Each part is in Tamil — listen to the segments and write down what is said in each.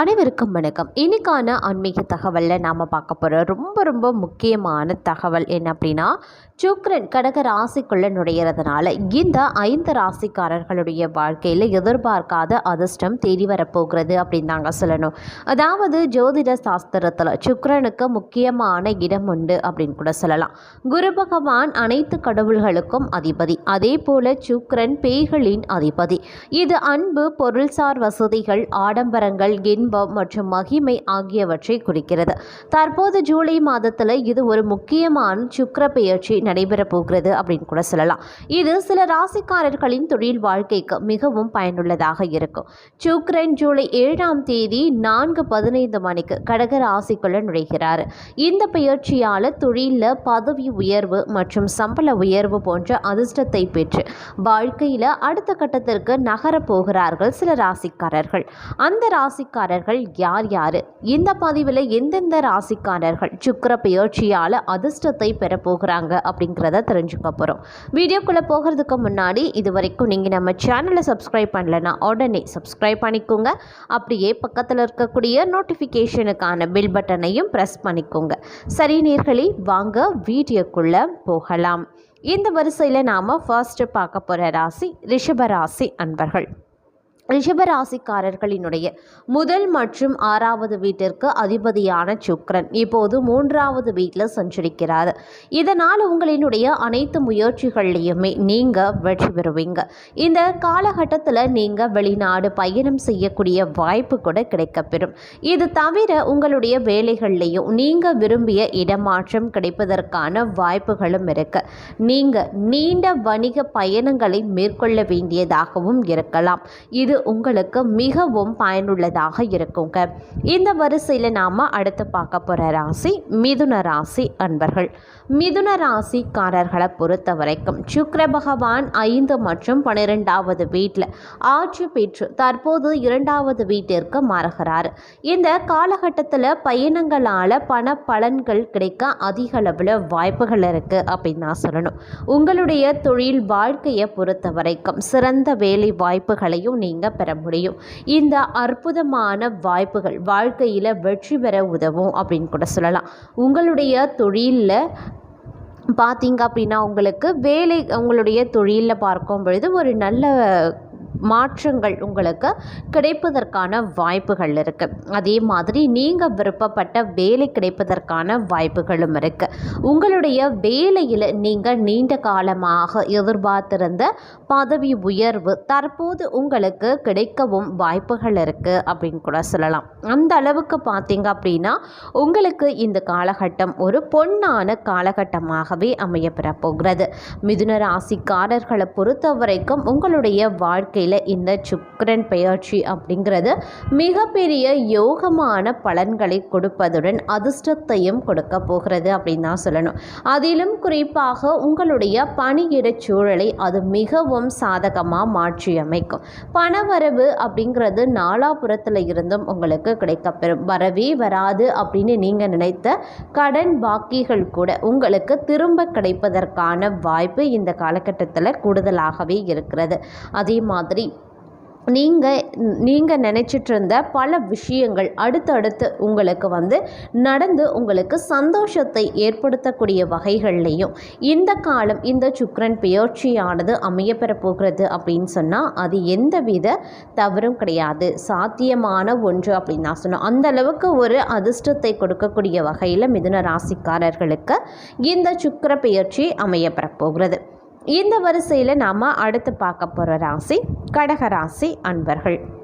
அனைவருக்கும் வணக்கம். இன்னைக்கான ஆன்மீக தகவலில் நாம் பார்க்க போகிற ரொம்ப ரொம்ப முக்கியமான தகவல் என்ன அப்படின்னா சுக்ரன் கடக ராசிக்குள்ளே நுழையிறதுனால இந்த ஐந்து ராசிக்காரர்களுடைய வாழ்க்கையில் எதிர்பார்க்காத அதிர்ஷ்டம் தேடி வரப்போகிறது அப்படின்னு தாங்க சொல்லணும். அதாவது ஜோதிட சாஸ்திரத்தில் சுக்ரனுக்கு முக்கியமான இடம் உண்டு அப்படின்னு கூட சொல்லலாம். குரு பகவான் அனைத்து கடவுள்களுக்கும் அதிபதி. அதே போல சுக்ரன் பேய்களின் அதிபதி. இது அன்பு பொருள்சார் வசதிகள் ஆடம்பரங்கள் இன்பம் மற்றும் மகிமை ஆகியவற்றை குறிக்கிறது. தற்போது ஜூலை மாதத்தில் இது ஒரு முக்கியமான சுக்கர பெயர்ச்சி நடைபெறப் போகிறது அப்படின்னு கூட சொல்லலாம். இது சில ராசிக்காரர்களின் தொழில் வாழ்க்கைக்கு மிகவும் பயனுள்ளதாக இருக்கும். சுக்ரன் ஜூலை ஏழாம் தேதி நான்கு பதினைந்து மணிக்கு கடக ராசிக்குள்ள நுழைகிறார். இந்த பெயர்ச்சியால் தொழிலில் பதவி உயர்வு மற்றும் சம்பள உயர்வு போன்ற அதிர்ஷ்டத்தை பெற்று வாழ்க்கையில் அடுத்த கட்டத்திற்கு நகரப் போகிறார்கள் சில ராசிக்காரர்கள். அந்த ராசிக்காரர் ராசிக்காரர்கள் யார் யார்? இந்த பதிவில் எந்தெந்த ராசிக்காரர்கள் சுக்கிர பெயர்ச்சியால் அதிர்ஷ்டத்தை பெற போகிறாங்க அப்படிங்கிறத தெரிஞ்சுக்க போகிறோம் வீடியோக்குள்ளே போகிறதுக்கு முன்னாடி இது வரைக்கும் நீங்கள் நம்ம சேனலை சப்ஸ்கிரைப் பண்ணலைன்னா உடனே சப்ஸ்கிரைப் பண்ணிக்கோங்க. அப்படியே பக்கத்தில் இருக்கக்கூடிய நோட்டிஃபிகேஷனுக்கான பில் பட்டனையும் ப்ரெஸ் பண்ணிக்கோங்க. சரி நேர்களே வாங்க வீடியோக்குள்ளே போகலாம். இந்த வரிசையில் நாம் ஃபர்ஸ்ட் பார்க்க போகிற ராசி ரிஷப ராசி அன்பர்கள். ரிஷபராசிக்காரர்களினுடைய முதல் மற்றும் ஆறாவது வீட்டிற்கு அதிபதியான சுக்ரன் இப்போது மூன்றாவது வீட்டில் சஞ்சரிக்கிறார். இதனால் உங்களினுடைய அனைத்து முயற்சிகள்லையுமே நீங்கள் வெற்றி பெறுவீங்க. இந்த காலகட்டத்தில் நீங்கள் வெளிநாடு பயணம் செய்யக்கூடிய வாய்ப்பு கூட கிடைக்கப்பெறும். இது தவிர உங்களுடைய வேலைகள்லையும் நீங்கள் விரும்பிய இடமாற்றம் கிடைப்பதற்கான வாய்ப்புகளும் இருக்கு. நீங்கள் நீண்ட வணிக பயணங்களை மேற்கொள்ள வேண்டியதாகவும் இருக்கலாம். இது உங்களுக்கு மிகவும் பயனுள்ளதாக இருக்குங்க. இந்த வரிசையில் நாம் அடுத்து பார்க்க போகிற ராசி மிதுன ராசி அன்பர்கள். மிதுன ராசிக்காரர்களை பொறுத்த வரைக்கும் சுக்கர பகவான் ஐந்து மற்றும் பன்னிரெண்டாவது வீட்டில் ஆட்சி பெற்று தற்போது இரண்டாவது வீட்டிற்கு மாறுகிறார். இந்த காலகட்டத்தில் பயணங்களால் பண பலன்கள் கிடைக்க அதிக அளவில் வாய்ப்புகள் இருக்குது அப்படின்னு நான் சொல்லணும். உங்களுடைய தொழில் வாழ்க்கையை பொறுத்த வரைக்கும் சிறந்த வேலை வாய்ப்புகளையும் நீங்கள் பெற முடியும். இந்த அற்புதமான வாய்ப்புகள் வாழ்க்கையில் வெற்றி பெற உதவும் அப்படின்னு கூட சொல்லலாம். உங்களுடைய தொழிலில் பார்த்தீங்க அப்படின்னா உங்களுக்கு வேலை உங்களுடைய தொழிலில் பார்க்கும் பொழுது ஒரு நல்ல மாற்றங்கள் உங்களுக்கு கிடைப்பதற்கான வாய்ப்புகள் இருக்குது அதே மாதிரி நீங்கள் விருப்பப்பட்ட வேலை கிடைப்பதற்கான வாய்ப்புகளும் இருக்குது உங்களுடைய வேலையில் நீங்கள் நீண்ட காலமாக எதிர்பார்த்திருந்த பதவி உயர்வு தற்போது உங்களுக்கு கிடைக்கவும் வாய்ப்புகள் இருக்குது அப்படின்னு கூட சொல்லலாம். அந்த அளவுக்கு பார்த்தீங்க அப்படின்னா உங்களுக்கு இந்த காலகட்டம் ஒரு பொன்னான காலகட்டமாகவே அமையப்பெற போகிறது. மிதுன ராசிக்காரர்களை பொறுத்த வரைக்கும் உங்களுடைய வாழ்க்கை வாழ்க்கையில் இந்த சுக்கிரன் பெயர்ச்சி அப்படிங்கிறது மிகப்பெரிய யோகமான பலன்களை கொடுப்பதுடன் அதிர்ஷ்டத்தையும் கொடுக்க போகிறது அப்படின்னு தான் சொல்லணும். அதிலும் குறிப்பாக உங்களுடைய பணியிடச் சூழலை அது மிகவும் சாதகமாக மாற்றி அமைக்கும் பணவரவு அப்படிங்கிறது நாலாபுரத்தில் இருந்தும் உங்களுக்கு கிடைக்கப்பெறும். வரவே வராது அப்படின்னு நீங்கள் நினைத்த கடன் பாக்கிகள் கூட உங்களுக்கு திரும்ப கிடைப்பதற்கான வாய்ப்பு இந்த காலகட்டத்தில் கூடுதலாகவே இருக்கிறது. அதே மாதிரி நீங்கள் நீங்கள் நினச்சிட்டு இருந்த பல விஷயங்கள் அடுத்தடுத்து உங்களுக்கு வந்து நடந்து உங்களுக்கு சந்தோஷத்தை ஏற்படுத்தக்கூடிய வகைகள்லையும் இந்த காலம் இந்த சுக்ரன் பெயர்ச்சியானது அமையப்பெற போகிறது அப்படின்னு சொன்னால் அது எந்தவித தவறும் கிடையாது. சாத்தியமான ஒன்று அப்படின்னு நான் சொன்னோம் அந்த அளவுக்கு ஒரு அதிர்ஷ்டத்தை கொடுக்கக்கூடிய வகையில் மிதுன ராசிக்காரர்களுக்கு இந்த சுக்கர பெயர்ச்சி அமையப்பெற போகிறது. இந்த வரிசையில் நாம் அடுத்து பார்க்க போகிற ராசி கடகராசி அன்பர்கள்.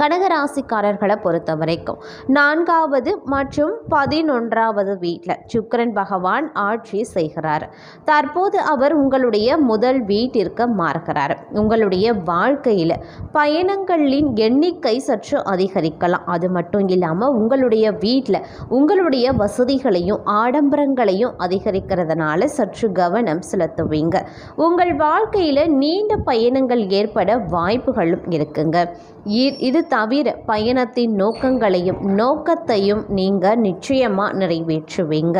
கடகராசிக்காரர்களை பொறுத்த வரைக்கும் நான்காவது மற்றும் பதினொன்றாவது வீட்டில் சுக்கரன் பகவான் ஆட்சி செய்கிறார். தற்போது அவர் உங்களுடைய முதல் வீட்டிற்கு மாறுகிறார். உங்களுடைய வாழ்க்கையில் பயணங்களின் எண்ணிக்கை சற்று அதிகரிக்கலாம். அது மட்டும் இல்லாமல் உங்களுடைய வீட்டில் உங்களுடைய வசதிகளையும் ஆடம்பரங்களையும் அதிகரிக்கிறதுனால சற்று கவனம் செலுத்துவீங்க. உங்கள் வாழ்க்கையில் நீண்ட பயணங்கள் ஏற்பட வாய்ப்புகளும் இருக்குங்க. இது தவிர பயணத்தின் நோக்கங்களையும் நோக்கத்தையும் நீங்கள் நிச்சயமாக நிறைவேற்றுவீங்க.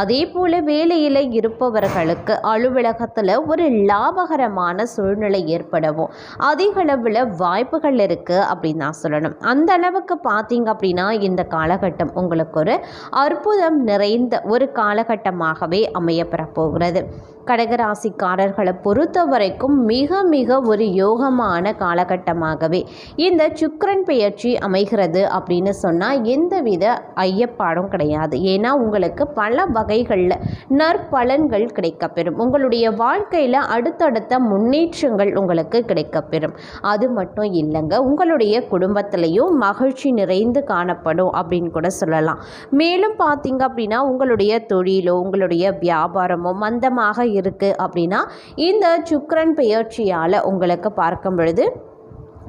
அதே போல் வேலையில் இருப்பவர்களுக்கு அலுவலகத்தில் ஒரு லாபகரமான சூழ்நிலை ஏற்படவும் அதிக அளவில் வாய்ப்புகள் இருக்குது அப்படின்னு நான் சொல்லணும். அந்த அளவுக்கு பார்த்தீங்க அப்படின்னா இந்த காலகட்டம் உங்களுக்கு ஒரு அற்புதம் நிறைந்த ஒரு காலகட்டமாகவே அமையப்பெற போகிறது கடகராசிக்காரர்களை பொறுத்த வரைக்கும் மிக மிக ஒரு யோகமான காலகட்டமாகவே இந்த சுக்கிரன் பெயர்ச்சி அமைகிறது அப்படின்னு சொன்னால் எந்தவித ஐயப்பாடும் கிடையாது. ஏன்னா உங்களுக்கு பல வகைகளில் நற்பலன்கள் கிடைக்கப்பெறும். உங்களுடைய வாழ்க்கையில் அடுத்தடுத்த முன்னேற்றங்கள் உங்களுக்கு கிடைக்கப்பெறும். அது மட்டும் இல்லைங்க உங்களுடைய குடும்பத்திலையும் மகிழ்ச்சி நிறைந்து காணப்படும் அப்படின்னு கூட சொல்லலாம். மேலும் பார்த்தீங்க அப்படின்னா உங்களுடைய தொழிலோ உங்களுடைய வியாபாரமோ மந்தமாக இருக்குது அப்படின்னா இந்த சுக்கரன் பெயர்ச்சியால் உங்களுக்கு பார்க்கும் பொழுது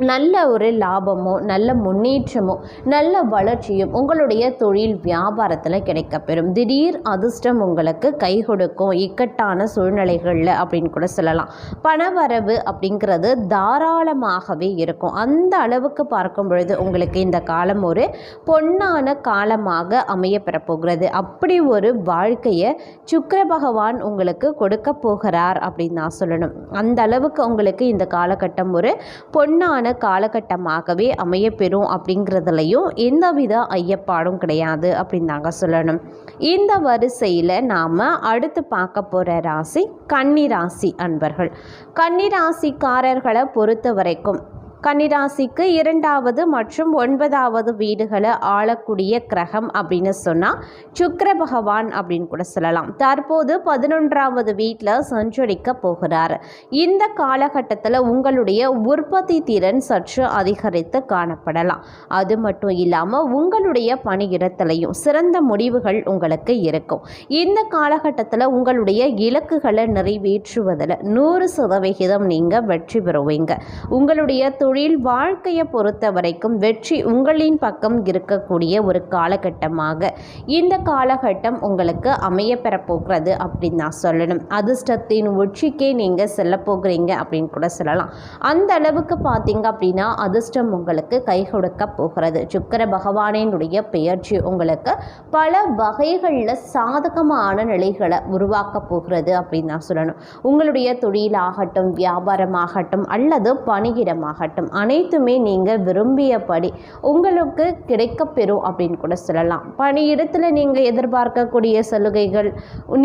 நல்ல ஒரு லாபமோ நல்ல முன்னேற்றமோ நல்ல வளர்ச்சியும் உங்களுடைய தொழில் வியாபாரத்தில் கிடைக்கப்பெறும். திடீர் அதிர்ஷ்டம் உங்களுக்கு கை கொடுக்கும். இக்கட்டான சூழ்நிலைகளில் அப்படின்னு கூட சொல்லலாம். பணவரவு அப்படிங்கிறது தாராளமாகவே இருக்கும். அந்த அளவுக்கு பார்க்கும் பொழுது உங்களுக்கு இந்த காலம் ஒரு பொன்னான காலமாக அமைய பெறப்போகிறது அப்படி ஒரு வாழ்க்கையை சுக்கர பகவான் உங்களுக்கு கொடுக்க போகிறார் அப்படின்னு நான் சொல்லணும். அந்த அளவுக்கு உங்களுக்கு இந்த காலகட்டம் ஒரு பொன்னான காலகட்டமாகவே அமையப்பெறும் அப்படிங்கிறதுலையும் எந்தவித ஐயப்பாடும் கிடையாது அப்படின்னு தாங்க சொல்லணும். இந்த வரிசையில் நாம் அடுத்து பார்க்க போகிற ராசி கன்னி ராசி அன்பர்கள். கன்னி ராசிக்காரர்களை பொறுத்த வரைக்கும் கன்னிராசிக்கு இரண்டாவது மற்றும் ஒன்பதாவது வீடுகளை ஆளக்கூடிய கிரகம் அப்படின்னு சொன்னால் சுக்கர பகவான் அப்படின்னு கூட சொல்லலாம். தற்போது பதினொன்றாவது வீட்டில் சஞ்சரிக்க போகிறார். இந்த காலகட்டத்தில் உங்களுடைய உற்பத்தி திறன் சற்று அதிகரித்து காணப்படலாம். அது மட்டும் இல்லாமல் உங்களுடைய பணியிடத்திலையும் சிறந்த முடிவுகள் உங்களுக்கு இருக்கும். இந்த காலகட்டத்தில் உங்களுடைய இலக்குகளை நிறைவேற்றுவதில் நூறு சதவிகிதம் நீங்கள் வெற்றி பெறுவீங்க. உங்களுடைய தொழில் வாழ்க்கையை பொறுத்த வரைக்கும் வெற்றி உங்களின் பக்கம் இருக்கக்கூடிய ஒரு காலகட்டமாக. இந்த காலகட்டம் உங்களுக்கு அமைய பெறப்போகிறது அப்படின்னு நான் சொல்லணும். அதிர்ஷ்டத்தின் உச்சிக்கே நீங்கள் செல்ல போகிறீங்க அப்படின்னு கூட சொல்லலாம். அந்த அளவுக்கு பார்த்தீங்க அப்படின்னா அதிர்ஷ்டம் உங்களுக்கு கை கொடுக்க போகிறது. சுக்கர பகவானினுடைய பெயர்ச்சி உங்களுக்கு பல வகைகளில் சாதகமான நிலைகளை உருவாக்க போகிறது அப்படின்னு நான் சொல்லணும். உங்களுடைய தொழிலாகட்டும் வியாபாரமாகட்டும் அல்லது பணியிடமாகட்டும் அனைத்துமே நீங்கள் விரும்பியபடி உங்களுக்கு கிடைக்கப்பெறும் அப்படின்னு கூட சொல்லலாம். பணியிடத்தில் நீங்கள் எதிர்பார்க்கக்கூடிய சலுகைகள்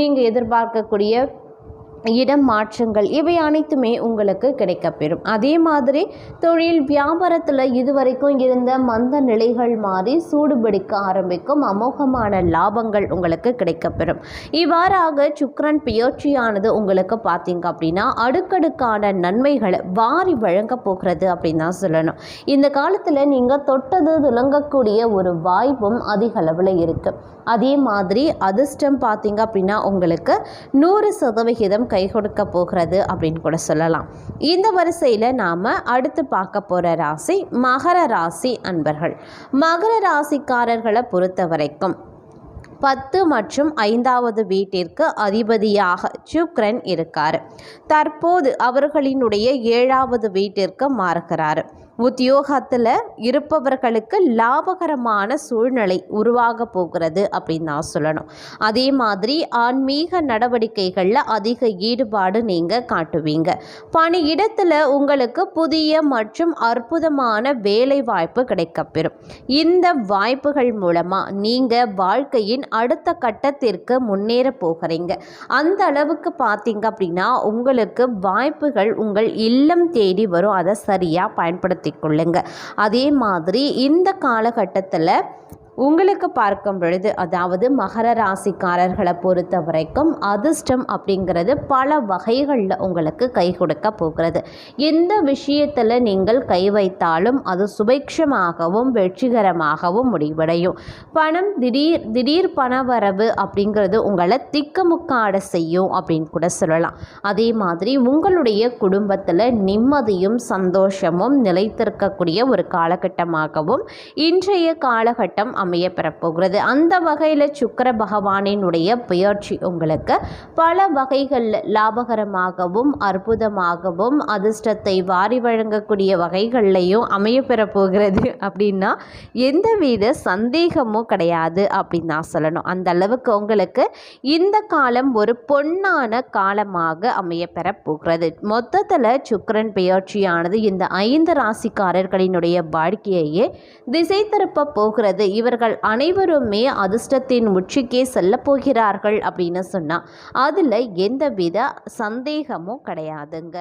நீங்கள் எதிர்பார்க்கக்கூடிய இடம் மாற்றங்கள் இவை அனைத்துமே உங்களுக்கு கிடைக்கப்பெறும். அதே மாதிரி தொழில் வியாபாரத்தில் இதுவரைக்கும் இருந்த மந்த நிலைகள் மாறி சூடுபிடிக்க ஆரம்பிக்கும் அமோகமான லாபங்கள் உங்களுக்கு கிடைக்கப்பெறும். இவ்வாறாக சுக்ரன் பெயர்ச்சியானது உங்களுக்கு பார்த்தீங்க அப்படின்னா அடுக்கடுக்கான நன்மைகளை வாரி வழங்க போகிறது அப்படின்னு தான் சொல்லணும். இந்த காலத்தில் நீங்கள் தொட்டது துலங்கக்கூடிய ஒரு வாய்ப்பும் அதிக அளவில் இருக்குது அதே மாதிரி அதிர்ஷ்டம் பார்த்தீங்க அப்படின்னா உங்களுக்கு நூறு சதவிகிதம் கை கொடுக்க போகிறது அப்படின்னு கூட சொல்லலாம். இந்த வரிசையில் நாம் அடுத்து பார்க்க போகிற ராசி மகர ராசி அன்பர்கள். மகர ராசிக்காரர்களை பொறுத்த வரைக்கும் பத்து மற்றும் ஐந்தாவது வீட்டிற்கு அதிபதியாக சுக்ரன் இருக்கார். தற்போது அவர்களினுடைய ஏழாவது வீட்டிற்கு மாறுகிறார். உத்தியோகத்தில் இருப்பவர்களுக்கு லாபகரமான சூழ்நிலை உருவாக போகிறது அப்படின்னு நான் சொல்லணும். அதே மாதிரி ஆன்மீக நடவடிக்கைகளில் அதிக ஈடுபாடு நீங்கள் காட்டுவீங்க. பணியிடத்தில் உங்களுக்கு புதிய மற்றும் அற்புதமான வேலை வாய்ப்பு கிடைக்கப்பெறும். இந்த வாய்ப்புகள் மூலமாக நீங்கள் வாழ்க்கையின் அடுத்த கட்டத்திற்கு முன்னேற போகிறீங்க. அந்த அளவுக்கு பார்த்தீங்க அப்படின்னா உங்களுக்கு வாய்ப்புகள் உங்கள் இல்லம் தேடி வரும். அதை சரியாக பயன்படுத்த கொள்ளுங்க. அதே மாதிரி இந்த காலகட்டத்தில் உங்களுக்கு பார்க்கும் பொழுது அதாவது மகர ராசிக்காரர்களை பொறுத்த வரைக்கும் அதிர்ஷ்டம் அப்படிங்கிறது பல வகைகளில் உங்களுக்கு கை கொடுக்க போகிறது. எந்த விஷயத்தில் நீங்கள் கை வைத்தாலும் அது சுபேட்சமாகவும் வெற்றிகரமாகவும் முடிவடையும். பணம் திடீர் திடீர் பணவரவு அப்படிங்கிறது உங்களை திக்கமுக்காட செய்யும் அப்படின்னு கூட சொல்லலாம். அதே மாதிரி உங்களுடைய குடும்பத்தில் நிம்மதியும் சந்தோஷமும் நிலைத்திருக்கக்கூடிய ஒரு காலகட்டமாகவும் இன்றைய காலகட்டம் அமைய பெறப்போகிறது அந்த வகையில் சுக்கிர பகவானினுடைய பெயர்ச்சி உங்களுக்கு பல வகைகளில் லாபகரமாகவும் அற்புதமாகவும் அதிர்ஷ்டத்தை வாரி வழங்கக்கூடிய வகைகள்லையும் அமைய பெறப்போகிறது அப்படின்னா எந்தவித சந்தேகமும் கிடையாது அப்படின்னு நான் சொல்லணும். அந்த அளவுக்கு உங்களுக்கு இந்த காலம் ஒரு பொன்னான காலமாக அமைய பெறப்போகிறது மொத்தத்தில் சுக்கிரன் பெயர்ச்சியானது இந்த ஐந்து ராசிக்காரர்களினுடைய வாழ்க்கையையே திசை திருப்ப போகிறது. இவர் இவர்கள் அனைவருமே அதிர்ஷ்டத்தின் உச்சிக்கே செல்ல போகிறார்கள் அப்படின்னு சொன்னால் அதில் எந்தவித சந்தேகமும் கிடையாதுங்க.